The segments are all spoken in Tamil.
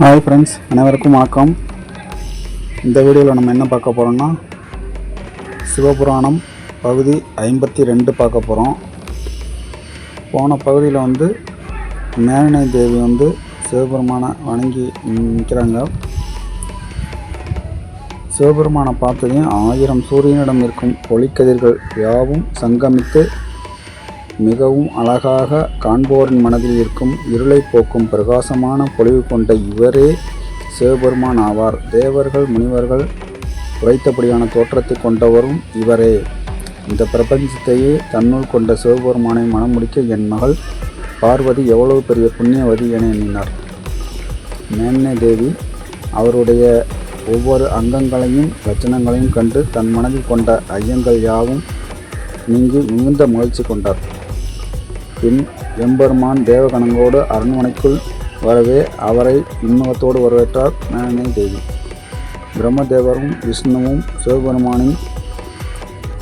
ஹாய் ஃப்ரெண்ட்ஸ் அனைவருக்கும் வணக்கம். இந்த வீடியோவில் நம்ம என்ன பார்க்க போகிறோம்னா சிவபுராணம் பகுதி ஐம்பத்தி ரெண்டு பார்க்க போகிறோம் போன பகுதியில் வந்து மேனனை தேவி வந்து சிவபெருமானை வணங்கி நிற்கிறாங்க சிவபெருமானை பார்த்ததையும் ஆயிரம் சூரியனிடம் இருக்கும் ஒளிக்கதிர்கள் யாவும் சங்கமித்து மிகவும் அழகாக காண்போரின் மனதில் இருக்கும் இருளை போக்கும் பிரகாசமான பொலிவு கொண்ட இவரே சிவபெருமான் ஆவார். தேவர்கள் முனிவர்கள் உரைத்தபடியான தோற்றத்தை கொண்டவரும் இவரே. இந்த பிரபஞ்சத்தையே தன்னுள் கொண்ட சிவபெருமானை மணமுடிக்க என் மகள் பார்வதி எவ்வளவு பெரிய புண்ணியவதி என எண்ணினார். மேன்னே தேவி அவருடைய ஒவ்வொரு அங்கங்களையும் லட்சணங்களையும் கண்டு தன் மனதில் கொண்ட ஐயங்கள் யாவும் நீங்கி மிகுந்த மகிழ்ச்சி கொண்டார். பின் எம்பெருமான் தேவகணங்கோடு அரண்மனைக்குள் வரவே அவரை இன்முகத்தோடு வரவேற்றார் மேனனை தேவி. பிரம்மதேவரும் விஷ்ணுவும் சிவபெருமானின்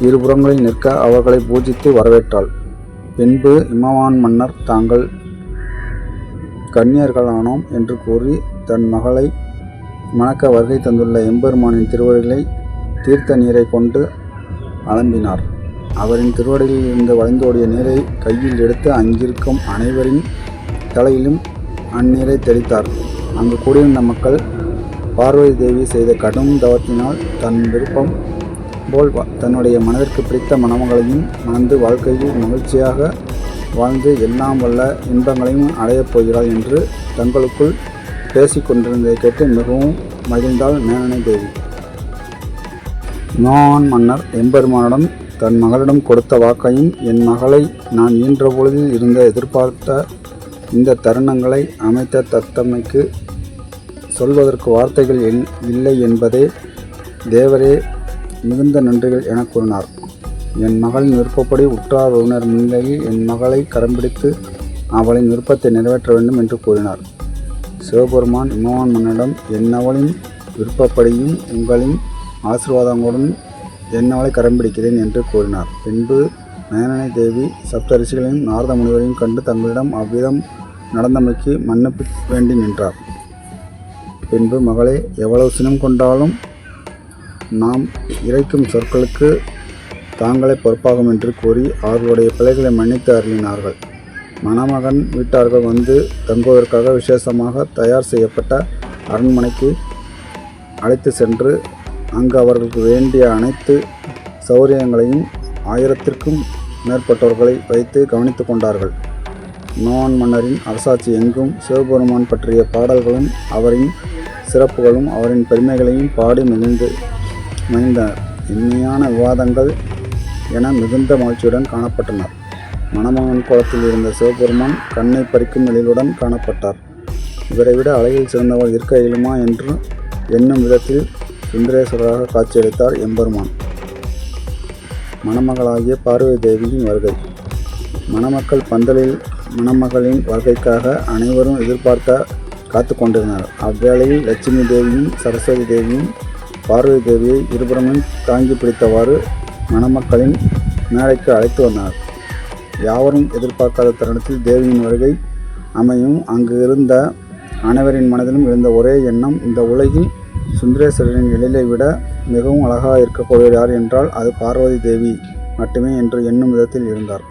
இருபுறங்களில் நிற்க அவர்களை பூஜித்து வரவேற்றாள். பின்பு இமவான் மன்னர் தாங்கள் கன்னியர்களானோம் என்று கூறி தன் மகளை மணக்க வருகை தந்துள்ள எம்பெருமானின் திருவடிகளை தீர்த்த நீரை கொண்டு அலம்பினார். அவரின் திருவடியில் இருந்த வளைந்தோடிய நீரை கையில் எடுத்து அங்கிருக்கும் அனைவரின் தலையிலும் அந்நீரை தெளித்தார். அங்கு கூடியிருந்த மக்கள் பார்வதி தேவி செய்த கடும் தவத்தினால் தன் விருப்பம் போல் தன்னுடைய மனதிற்கு பிடித்த மணமகளையும் மணந்து வாழ்க்கையில் மகிழ்ச்சியாக வாழ்ந்து எல்லாம் வல்ல இன்பங்களையும் அடையப் போகிறாள் என்று தங்களுக்குள் பேசிக் கொண்டிருந்ததை கேட்டு மிகவும் மகிழ்ந்தாள் மேனனை தேவி. நோவான் மன்னர் எம்பெருமானிடம் தன் மகளிடம் கொடுத்த வாக்கையும் என் மகளை நான் ஈன்ற பொழுதில் இருந்த எதிர்பார்த்த இந்த தருணங்களை அமைத்த தத்தமைக்கு சொல்வதற்கு வார்த்தைகள் என் இல்லை என்பதே தேவரே மிகுந்த நன்றிகள் என கூறினார். என் மகளின் விருப்பப்படி உற்றார் உறவினர் முன்னிலையில் என் மகளை கரம்பிடித்து அவளின் விருப்பத்தை நிறைவேற்ற வேண்டும் என்று கூறினார். சிவபெருமான் இமவான் மன்னனிடம் என்னவளின் விருப்பப்படியும் உங்களின் ஆசீர்வாதங்களுடன் என்னவளை கரம்பிடிக்கிறேன் என்று கூறினார். பின்பு மேனனை தேவி சப்தரிசிகளையும் நாரத முனிவரையும் கண்டு தங்களிடம் அவ்விதம் நடந்தமைக்கு மன்னிப்பு வேண்டி நின்றார். பின்பு மகளே எவ்வளவு சினம் கொண்டாலும் நாம் இறைக்கும் சொற்களுக்கு தாங்களே பொறுப்பாகும் என்று கூறி அவர்களுடைய பிள்ளைகளை மன்னித்து அருளினார்கள். மணமகன் வீட்டார்கள் வந்து தங்குவதற்காக விசேஷமாக தயார் செய்யப்பட்ட அரண்மனைக்கு அழைத்து சென்று அங்கு அவர்களுக்கு வேண்டிய அனைத்து சௌரியங்களையும் ஆயிரத்திற்கும் மேற்பட்டவர்களை வைத்து கவனித்து கொண்டார்கள். நோவான் மன்னரின் அரசாட்சி எங்கும் சிவபெருமான் பற்றிய பாடல்களும் அவரின் சிறப்புகளும் அவரின் பெருமைகளையும் பாடி மிகுந்து மகிழ்ந்தனர் இனிமையான விவாதங்கள் என மிகுந்த மகிழ்ச்சியுடன் காணப்பட்டனர் மணமகன் கோலத்தில் இருந்த சிவபெருமான் கண்ணை பறிக்கும் எழிலுடன் காணப்பட்டார். இவரை விட அழகில் சிறந்தவர் இருக்க இயலுமா என்று எண்ணும் விதத்தில் சுந்தரேஸ்வரராக காட்சியளித்தார் எம்பெருமான். மணமகளாகிய பார்வதி தேவியின் வருகை. மணமக்கள் பந்தலில் மணமகளின் வருகைக்காக அனைவரும் எதிர்பார்க்க காத்து கொண்டிருந்தனர். அவ்வேளையில் லட்சுமி தேவியும் சரஸ்வதி தேவியும் பார்வதி தேவியை இருபுறமும் தாங்கி பிடித்தவாறு மணமக்களின் மேடைக்கு அழைத்து வந்தனர். யாவரும் எதிர்பார்க்காத தருணத்தில் தேவியின் வருகை அமையும். அங்கு இருந்த அனைவரின் மனதிலும் இருந்த ஒரே எண்ணம் இந்த உலகில் சுந்தரேஸ்வரரின் எழிலை விட மிகவும் அழகாக இருக்கக்கூடியவர் யார் என்றால் அது பார்வதி தேவி மட்டுமே என்று எண்ணும் விதத்தில் இருந்தார்.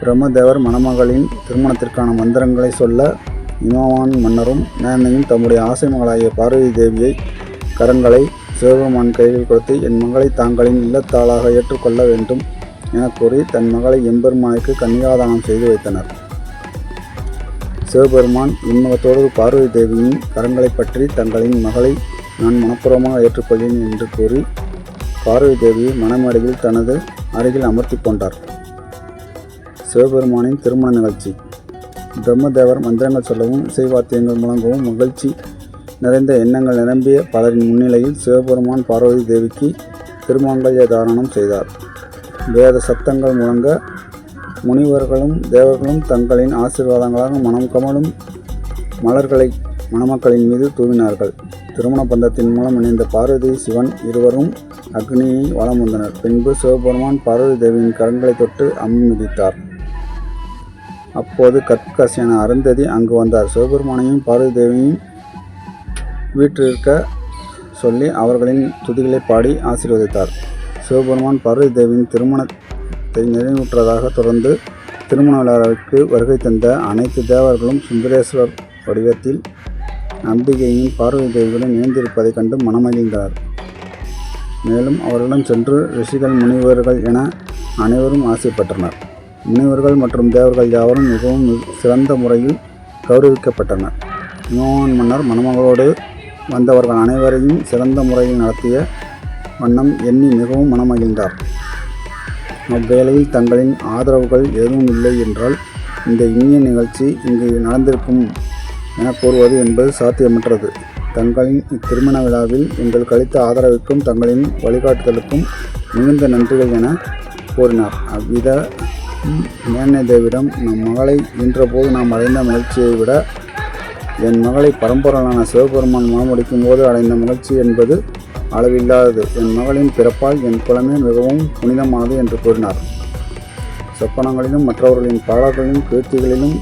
பிரம்மதேவர் மணமகளின் திருமணத்திற்கான மந்திரங்களை சொல்ல இமவான் மன்னரும் மேனையும் தம்முடைய ஆசை மகளாகிய பார்வதி தேவியை கரங்களை சிவபெருமான் கையில் கொடுத்து என் மகளை தாங்களின் இல்லத்தாளாக ஏற்றுக்கொள்ள வேண்டும் என கூறி தன் மகளை எம்பெருமானுக்கு கன்னிகாதானம் செய்து வைத்தனர். சிவபெருமான் இன்முகத்தோடு பார்வதி தேவியின் கரங்களை பற்றி தங்களின் மகளை நான் மனப்பூர்வமாக ஏற்றுக்கொள்வேன் என்று கூறி பார்வதி தேவியை மணமேடையில் தனது அருகில் அமர்த்தி கொண்டார். சிவபெருமானின் திருமண நிகழ்ச்சி. பிரம்மதேவர் மந்திரங்கள் சொல்லவும் இசைவாத்தியங்கள் முழங்கவும் மகிழ்ச்சி நிறைந்த எண்ணங்கள் நிரம்பிய பலரின் முன்னிலையில் சிவபெருமான் பார்வதி தேவிக்கு திருமாங்கல்ய தாரணம் செய்தார். வேத சத்தங்கள் முழங்க முனிவர்களும் தேவர்களும் தங்களின் ஆசீர்வாதங்களாக மனம் கமலும் மலர்களை மணமக்களின் மீது தூவினார்கள். திருமண பந்தத்தின் மூலம் இணைந்த பார்வதி சிவன் இருவரும் அக்னியை வலம் வந்தனர். பின்பு சிவபெருமான் பார்வதி தேவியின் கரங்களை தொட்டு அம்மிதித்தார். அப்போது கற்கசியான அருந்ததி அங்கு வந்தார். சிவபெருமானையும் பார்வதி தேவியையும் வீற்றிருக்க சொல்லி அவர்களின் துதிகளை பாடி ஆசீர்வதித்தார். சிவபெருமான் பார்வதி தேவியின் திருமணத்தை நிறைவுற்றதாக தொடர்ந்து திருமண விழாவிற்கு வருகை தந்த அனைத்து தேவர்களும் சுந்தரேஸ்வர் வடிவத்தில் அம்பிகையும் பார்வதி தேவிகளும் இணைந்திருப்பதைக் கண்டு மனமகிழ்ந்தார். மேலும் அவர்களிடம் சென்று ரிஷிகள் முனிவர்கள் என அனைவரும் ஆசைப்பட்டனர். முனிவர்கள் மற்றும் தேவர்கள் யாவரும் மிகவும் சிறந்த முறையில் கௌரவிக்கப்பட்டனர். இமவான் மன்னர் மணமகளோடு வந்தவர்கள் அனைவரையும் சிறந்த முறையில் நடத்திய வண்ணம் எண்ணி மிகவும் மனமகிழ்ந்தார். அவ்வேளையில் தங்களின் ஆதரவுகள் எதுவும் இல்லை என்றால் இந்த இனிய நிகழ்ச்சி இங்கு நடந்திருக்கும். என கூறுவது என்பது சாத்தியமற்றது. தங்களின் இத்திருமண விழாவில் எங்கள் கழித்த ஆதரவுக்கும் தங்களின் வழிகாட்டுதலுக்கும் மிகுந்த நன்றிகள் என கூறினார். அவ்வித தேவிடம் நம் மகளை நின்றபோது நாம் அடைந்த மகிழ்ச்சியை விட என் மகளை பரம்பொருளான சிவபெருமான் மணமுடிக்கும் போது அடைந்த மகிழ்ச்சி என்பது அளவில்லாதது. என் மகளின் பிறப்பால் என் குலமே மிகவும் புனிதமானது என்று கூறினார். சொப்பனங்களிலும் மற்றவர்களின் பாடல்களிலும் கீர்த்திகளிலும்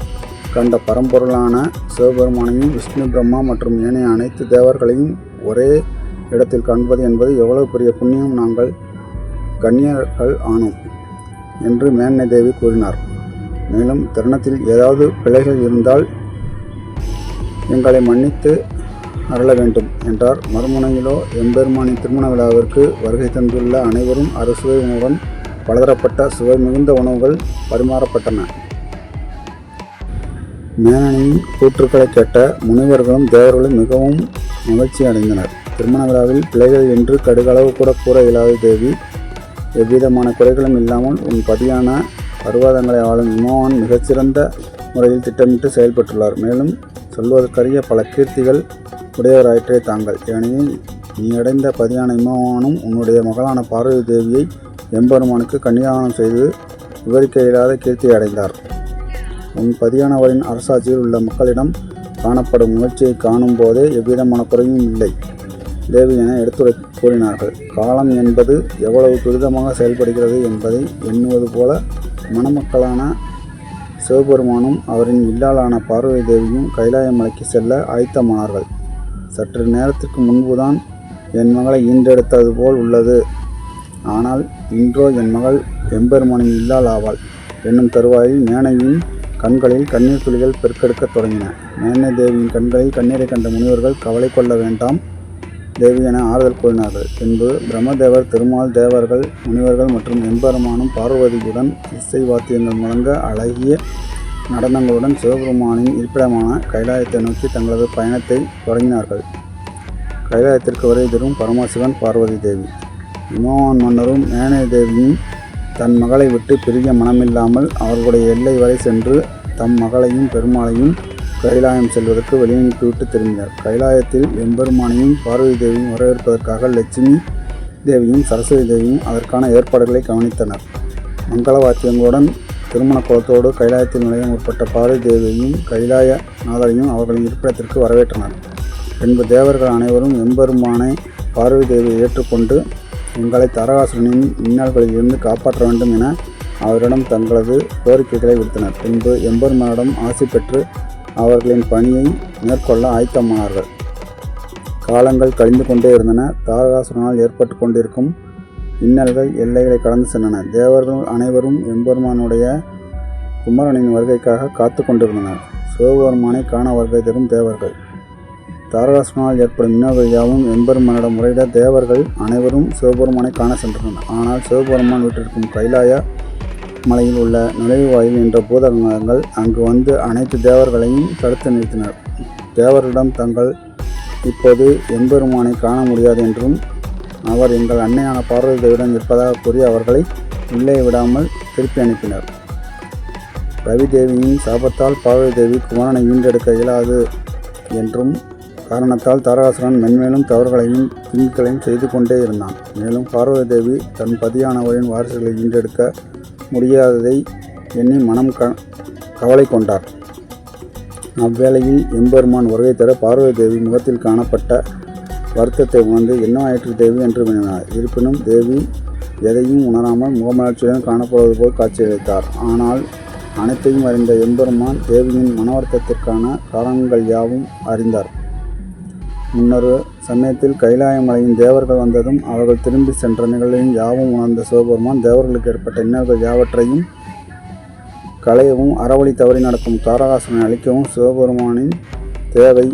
கண்ட பரம்பொருளான சிவபெருமானையும் விஷ்ணு பிரம்மா மற்றும் ஏனைய அனைத்து தேவர்களையும் ஒரே இடத்தில் காண்பது என்பது எவ்வளவு பெரிய புண்ணியம் நாங்கள் கன்னியர்கள் ஆனோம் என்று மேன்னை தேவி கூறினார். மேலும் தருணத்தில் ஏதாவது பிழைகள் இருந்தால் எங்களை மன்னித்து அருள வேண்டும் என்றார். மறுமுனையிலோ எம்பெருமானின் திருமண விழாவிற்கு வருகை தந்துள்ள அனைவரும் அறுசுவை உணவுடன் பலதரப்பட்ட சுவை மிகுந்த உணவுகள் பரிமாறப்பட்டன. மேனனின் கூற்றுக்களை கேட்ட முனிவர்களும் தேவர்களும் மிகவும் மகிழ்ச்சி அடைந்தனர். திருமண விழாவில் பிள்ளைகள் என்று கடுகளவு கூட கூற இயலாத தேவி. எவ்விதமான குறைகளும் இல்லாமல் உன் பதியான பர்வதங்களை ஆளும் இமோவான் மிகச்சிறந்த முறையில் திட்டமிட்டு செயல்பட்டுள்ளார். மேலும் சொல்வதற்கரிய பல கீர்த்திகள் உடையவராயிற்றே தாங்கள். ஏனெனில் நீ அடைந்த பதியான இமவானும் உன்னுடைய மகளான பார்வதி தேவியை எம்பெருமானுக்கு கன்னியாகனம் செய்து விவரிக்க இயலாத கீர்த்தியை அடைந்தார். உன் பதியானவரின் அரசாட்சியில் உள்ள மக்களிடம் காணப்படும் முயற்சியை காணும் போதே எவ்விதமான குறையும் இல்லை. தேவி என எடுத்துரை கூறினார்கள். காலம் என்பது எவ்வளவு துரிதமாக செயல்படுகிறது என்பதை எண்ணுவது போல மணமக்களான சிவபெருமானும் அவரின் இல்லாளான பார்வதி தேவியும் கைலாய மலைக்கு செல்ல ஆயத்தமானார்கள். சற்று நேரத்திற்கு முன்புதான் என் மகளை ஈன்றெடுத்தது போல் உள்ளது. ஆனால் இன்றோ என் மகள் எம்பெருமானின் இல்லாள் ஆவாள். என்னும் தருவாயில் மேனையின் கண்களில் கண்ணீர் துளிகள் பெருக்கெடுக்கத் தொடங்கின. மேனை தேவியின் கண்களில் கண்ணீரை கண்ட முனிவர்கள் கவலை கொள்ள வேண்டாம் தேவி என ஆறுதல் கூறினார்கள். பின்பு பிரம்மதேவர் திருமால் தேவர்கள் முனிவர்கள் மற்றும் எம்பெருமானும் பார்வதியுடன் இசை வாத்தியங்கள் முழங்க அழகிய நடனங்களுடன் சிவபெருமானின் இருப்பிடமான கைலாயத்தை நோக்கி தங்களது பயணத்தை தொடங்கினார்கள். கைலாயத்திற்கு வரை தரும் பரமசிவன் பார்வதி தேவி. இமவான் மன்னரும் மேனே தேவியும் தன் மகளை விட்டு பிரிய மனமில்லாமல் அவர்களுடைய எல்லை வரை சென்று தம் மகளையும் பெருமாளையும் கைலாயம் செல்வதற்கு வெளியனுப்பிவிட்டு திரும்பினார். கைலாயத்தில் எம்பெருமானையும் பார்வதி தேவியும் வரவேற்பதற்காக லட்சுமி தேவியும் சரஸ்வதி தேவியும் அதற்கான ஏற்பாடுகளை கவனித்தனர். மங்கள வாத்தியங்களுடன் திருமண குலத்தோடு கைலாயத்தில் நுழைய முற்பட்ட பார்வதி தேவியையும் கைலாய நாதரையும் அவர்களின் இருப்பிடத்திற்கு வரவேற்றனர். பின்பு தேவர்கள் அனைவரும் எம்பெருமானை பார்வதி தேவியை ஏற்றுக்கொண்டு எங்களை தரகாசுரனின் இன்னல்களிலிருந்து காப்பாற்ற வேண்டும் என அவரிடம் தங்களது கோரிக்கைகளை விடுத்தனர். பின்பு எம்பெருமானிடம் ஆசை பெற்று அவர்களின் பணியை மேற்கொள்ள ஆயத்தமானார்கள். காலங்கள் கழிந்து கொண்டே இருந்தன. தாரகாசுரனால் ஏற்பட்டு கொண்டிருக்கும் இன்னல்கள் எல்லைகளை கடந்து சென்றன. தேவர்கள் அனைவரும் எம்பெருமானுடைய குமரனின் வருகைக்காக காத்து கொண்டிருந்தனர். சிவபெருமானை காண வருகை தரும் தேவர்கள். தாரகாசனால் ஏற்படும் இன்னல்கள் எம்பெருமானிடம் முறையிட தேவர்கள் அனைவரும் சிவபெருமானை காண சென்றனர். ஆனால் சிவபெருமான் வீட்டிற்கும் கைலாய மலையில் உள்ள நுழைவாயில் என்ற பூதகங்கள் அங்கு வந்து அனைத்து தேவர்களையும் தடுத்து நிறுத்தினர். தேவர்களிடம் தங்கள் இப்போது எம்பெருமானை காண முடியாது என்றும் அவர் எங்கள் அன்னையான பார்வதி தேவிடம் இருப்பதாக கூறி அவர்களை உள்ளே விடாமல் திருப்பி அனுப்பினர். ரவிதேவியின் சாபத்தால் பார்வதி தேவி குமாரனை ஈன்றெடுக்க இயலாது என்றும் காரணத்தால் தாரகாசுரன் மென்மேலும் தவறுகளையும் தீங்குகளையும் செய்து கொண்டே இருந்தான். மேலும் பார்வதி தேவி தன் பதியானவரின் வாரிசுகளை ஈன்றெடுக்க முடியாததை எண்ணி மனம் க கவலை கொண்டார். அவ்வேளையில் எம்பெருமான் வருகை தர பார்வதி தேவி முகத்தில் காணப்பட்ட வருத்தத்தை உணர்ந்து என்ன ஆயிற்று தேவி? என்று வினவினார். இருப்பினும் தேவி எதையும் உணராமல் முகமலர்ச்சியுடன் காணப்படுவது போல் காட்சியளித்தார். ஆனால் அனைத்தையும் அறிந்த எம்பெருமான் தேவியின் மனவர்த்தத்திற்கான காரணங்கள் யாவும் அறிந்தார். முன்னொரு சமயத்தில் கைலாய மலையின் தேவர்கள் வந்ததும் அவர்கள் திரும்பி சென்ற நிகழ்வையும் யாவும் உணர்ந்த சிவபெருமான் தேவர்களுக்கு ஏற்பட்ட இன்னல்கள் யாவற்றையும் களையவும் அறவழி தவறி நடக்கும் தாரகாசுரனை அழிக்கவும் சிவபெருமானின் தேவை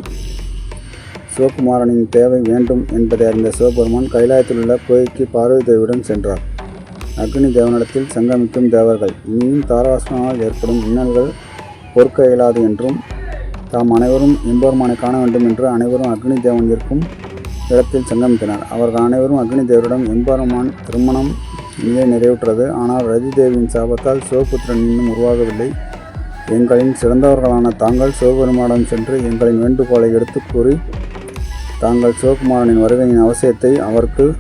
சிவகுமாரனின் தேவை வேண்டும் என்பதை அறிந்த சிவபெருமான் கைலாயத்தில் உள்ள குகைக்கு பார்வதி தேவியுடன் சென்றார். அக்னி தேவனிடத்தில் சங்கமிக்கும் தேவர்கள் இனியும் தாராசுரனால் ஏற்படும் இன்னல்கள் பொறுக்க இயலாது என்றும் தாம் அனைவரும் எம்பெருமானை காண வேண்டும் என்று அனைவரும் அக்னி தேவன் இருக்கும் இடத்தில் சங்கமித்தனர். அவர்கள் அனைவரும் அக்னி தேவரிடம் எம்பெருமான் திருமணம் இங்கே நிறைவுற்றது. ஆனால் ரதி தேவியின் சாபத்தால் சிவபுத்திரன் இன்னும் உருவாகவில்லை. எங்களின் சிறந்தவர்களான தாங்கள் சிவபெருமானிடம் சென்று எங்களின் வேண்டுகோளை எடுத்துக் கூறி தாங்கள் சிவகுமாரனின் வருகையின் அவசியத்தை அவருக்கு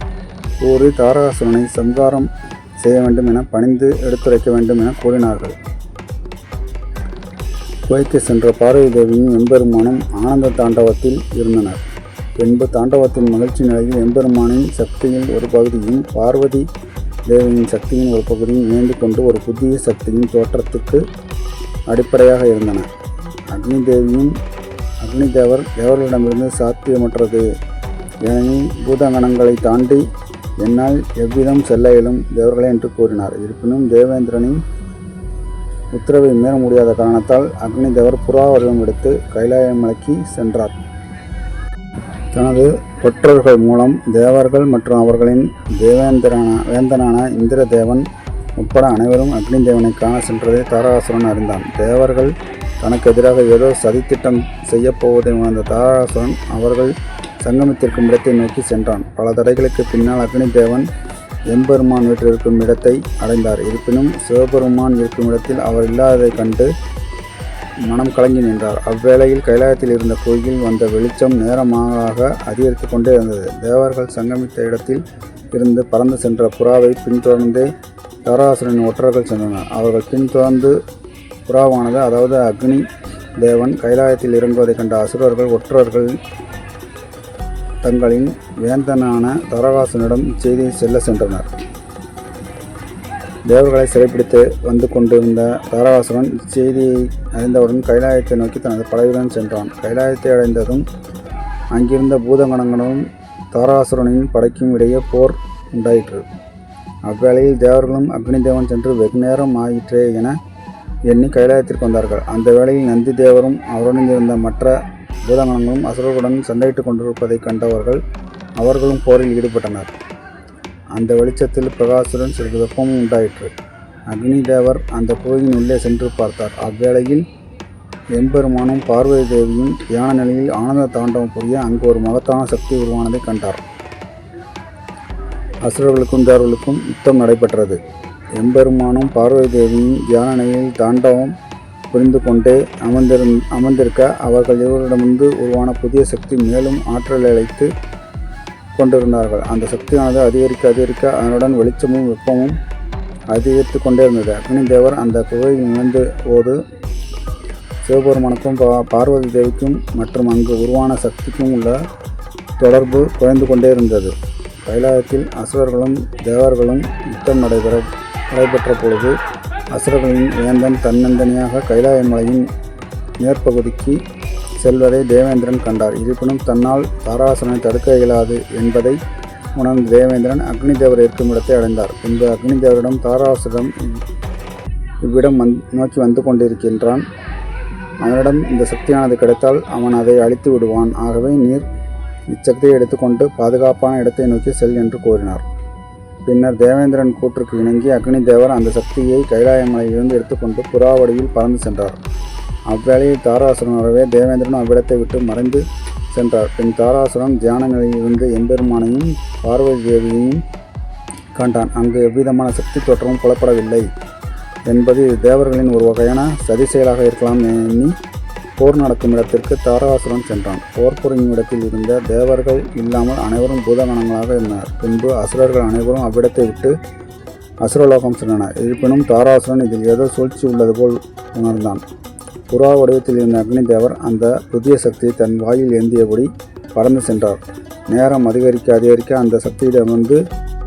கூறி தாரகாசுரனை சம்காரம் செய்ய வேண்டும் என பணிந்து எடுத்துரைக்க வேண்டும் என கூறினார்கள். குகைக்கு சென்ற பார்வதி தேவியும் எம்பெருமானும் ஆனந்த தாண்டவத்தில் இருந்தனர். பின்பு தாண்டவத்தின் மகிழ்ச்சி நிலையில் எம்பெருமானின் சக்தியில் ஒரு பகுதியும் பார்வதி தேவியின் சக்தியின் ஒரு பகுதியும் இணைந்து கொண்டு ஒரு புதிய சக்தியின் தோற்றத்துக்கு அடிப்படையாக இருந்தன. அக்னி தேவியும் அக்னி தேவர் தேவர்களிடமிருந்து சாத்தியமற்றது ஏனெனில் பூதகணங்களை தாண்டி என்னால் எவ்விதம் செல்ல இயலும் தேவர்களே என்று கூறினார். இருப்பினும் தேவேந்திரனின் உத்தரவை மீற முடியாத காரணத்தால் அக்னி தேவர் புறா வடிவம் எடுத்து கைலாய மலைக்கு சென்றார். தனது ஒற்றர்கள் மூலம் தேவர்கள் மற்றும் அவர்களின் தேவேந்திரன வேந்தனான இந்திரதேவன் உட்பட அனைவரும் அக்னி தேவனை காண சென்றதை தாராசுரன் அறிந்தான். தேவர்கள் தனக்கு எதிராக ஏதோ சதித்திட்டம் செய்யப்போவதை உணர்ந்த தாராசுரன் அவர்கள் சங்கமித்திருக்கும் இடத்தை நோக்கி சென்றான். பல தடைகளுக்கு பின்னால் அக்னி தேவன் எம்பெருமான் வீற்றிருக்கும் இடத்தை அடைந்தார். இருப்பினும் சிவபெருமான் இருக்கும் இடத்தில் அவர் இல்லாததைக் கண்டு மனம் கலங்கி நின்றார். அவ்வேளையில் கைலாயத்தில் இருந்த கோயில் வந்த வெளிச்சம் நேரமாக அதிகரித்து கொண்டே இருந்தது. தேவர்கள் சங்கமித்த இடத்தில் இருந்து பறந்து சென்ற புறாவை பின்தொடர்ந்தே தாராசுரனின் ஒற்றர்கள் சென்றனர். அவர்கள் பின்தொடர்ந்து புறாவானது அதாவது அக்னி தேவன் கைலாயத்தில் இறங்குவதைக் கண்ட அசுரர்கள் ஒற்றர்கள் தங்களின் வேந்தனான தரகாசனிடம் செய்தி செல்ல சென்றனர். தேவர்களை சிறைப்பிடித்து வந்து கொண்டிருந்த தாராசுரன் இச்செய்தியை அறிந்தவுடன் கைலாயத்தை நோக்கி தனது படையுடன் சென்றான். கைலாயத்தை அடைந்ததும் அங்கிருந்த பூதகணங்களும் தாராசுரனின் படைக்கும் இடையே போர் உண்டாயிற்று. அவ்வேளையில் தேவர்களும் அக்னி தேவன் சென்று வெகு நேரம் ஆயிற்றே என எண்ணி கைலாயத்திற்கு வந்தார்கள். அந்த வேளையில் நந்தி தேவரும் அவருடன் இருந்த மற்ற பூதகணங்களும் அசுரர்களுடன் சண்டையிட்டுக் கொண்டிருப்பதைக் கண்டவர்கள் அவர்களும் போரில் ஈடுபட்டனர். அந்த வெளிச்சத்தில் பிரகாசுடன் சிறிது வெப்பமும் உண்டாயிற்று. அக்னி தேவர் அந்த கோயிலின் உள்ளே சென்று பார்த்தார். அவ்வேளையில் எம்பெருமானும் பார்வதி தேவியும் தியான நிலையில் ஆனந்த தாண்டவம் புரிய அங்கு ஒரு மகத்தான சக்தி உருவானதை கண்டார். அசுரர்களுக்கும் தேவர்களுக்கும் யுத்தம் நடைபெற்றது. எம்பெருமானும் பார்வதி தேவியும் தியான நிலையில் தாண்டவம் புரிந்து கொண்டே அமர்ந்திருந் அமர்ந்திருக்க அவர்கள் இருவரிடமிருந்து உருவான புதிய சக்தி மேலும் ஆற்றல் அழைத்து கொண்டிருந்தார்கள். அந்த சக்தியானது அதிகரிக்க அதிகரிக்க அதனுடன் வெளிச்சமும் வெப்பமும் அதிகரித்து கொண்டே இருந்தது அக்னிதேவர் அந்த குகையில் நுழைந்த போது சிவபெருமானுக்கும் பா பார்வதி தேவிக்கும் மற்றும் அங்கு உருவான சக்திக்கும் உள்ள தொடர்பு குறைந்து கொண்டே இருந்தது கைலாயத்தில் அசுரர்களும் தேவர்களும் யுத்தம் நடைபெற நடைபெற்ற பொழுது அசுரர்களின் வேந்தன் தன்னந்தனியாக கைலாய மலையின் மேற்பகுதிக்கு செல்வதை தேவேந்திரன் கண்டார். இருப்பினும் தன்னால் தாராசுரனை தடுக்க இயலாது என்பதை உணர்ந்த தேவேந்திரன் அக்னி தேவர் இருக்கும் இடத்தை அடைந்தார். பின்பு அக்னி தேவரிடம் தாராசுரம் இவ்விடம் வந் நோக்கி வந்து கொண்டிருக்கின்றான். அவனிடம் இந்த சக்தியானது கிடைத்தால் அவன் அதை அழித்து விடுவான். ஆகவே நீர் இச்சக்தியை எடுத்துக்கொண்டு பாதுகாப்பான இடத்தை நோக்கி செல் என்று கூறினார். பின்னர் தேவேந்திரன் கூற்றுக்கு இணங்கி அக்னி தேவர் அந்த சக்தியை கைலாய மலையிலிருந்து எடுத்துக்கொண்டு புறாவடியில் பறந்து சென்றார். அவ்வேளையில் தாராசுரன் வரவே தேவேந்திரன் அவ்விடத்தை விட்டு மறைந்து சென்றார். பின் தாராசுரன் தியான நிலையிலிருந்து எம்பெருமானையும் பார்வதி தேவியையும் கண்டான். அங்கு எவ்விதமான சக்தி தோற்றமும் புலப்படவில்லை என்பது தேவர்களின் ஒரு வகையான சதி செயலாக இருக்கலாம் எண்ணி போர் நடக்கும் இடத்திற்கு தாராசுரன் சென்றான். போர் புரியும் இடத்தில் இருந்த தேவர்கள் இல்லாமல் அனைவரும் பூதகணங்களாக இருந்தனர். பின்பு அசுரர்கள் அனைவரும் அவ்விடத்தை விட்டு அசுரலோகம் சென்றனர். இருப்பினும் தாராசுரன் இதில் ஏதோ சூழ்ச்சி உள்ளது போல் உணர்ந்தான். புறா வடிவத்தில் இருந்த அக்னி தேவர் அந்த புதிய சக்தியை தன் வாயில் ஏந்தியபடி பறந்து சென்றார். நேரம் அதிகரிக்க அதிகரிக்க அந்த சக்தியிடமிருந்து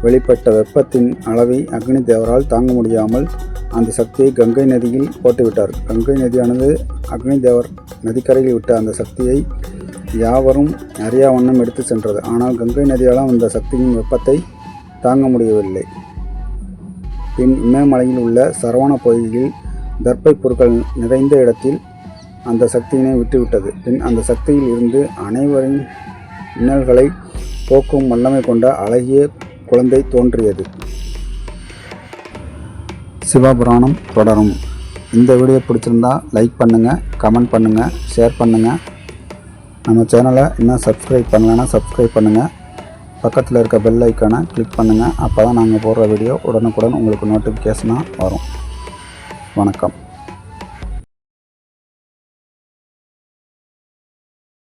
வெளிப்பட்ட வெப்பத்தின் அளவை அக்னி தேவரால் தாங்க முடியாமல் அந்த சக்தியை கங்கை நதியில் போட்டுவிட்டார். கங்கை நதியானது அக்னி தேவர் நதிக்கரையில் விட்ட அந்த சக்தியை யாவரும் அறியா வண்ணம் எடுத்து சென்றது. ஆனால் கங்கை நதியாலும் அந்த சக்தியின் வெப்பத்தை தாங்க முடியவில்லை. பின் இமயமலையில் உள்ள சரவண பொய்கையில் தர்ப்பை பொருட்கள் நிறைந்த இடத்தில் அந்த சக்தியினை விட்டுவிட்டது. பின் அந்த சக்தியில் இருந்து அனைவரின் இன்னல்களை போக்கும் வல்லமை கொண்ட அழகிய குழந்தை தோன்றியது. சிவபுராணம் தொடரும். இந்த வீடியோ பிடிச்சிருந்தா லைக் பண்ணுங்கள் கமெண்ட் பண்ணுங்கள் ஷேர் பண்ணுங்கள் நம்ம சேனலை இன்னும் சப்ஸ்கிரைப் பண்ணலைன்னா சப்ஸ்கிரைப் பண்ணுங்கள் பக்கத்தில் இருக்க பெல் ஐக்கானை கிளிக் பண்ணுங்கள் அப்போ தான் நாங்கள் போடுற வீடியோ உடனுக்குடன் உங்களுக்கு நோட்டிஃபிகேஷனாக வரும். வணக்கம்.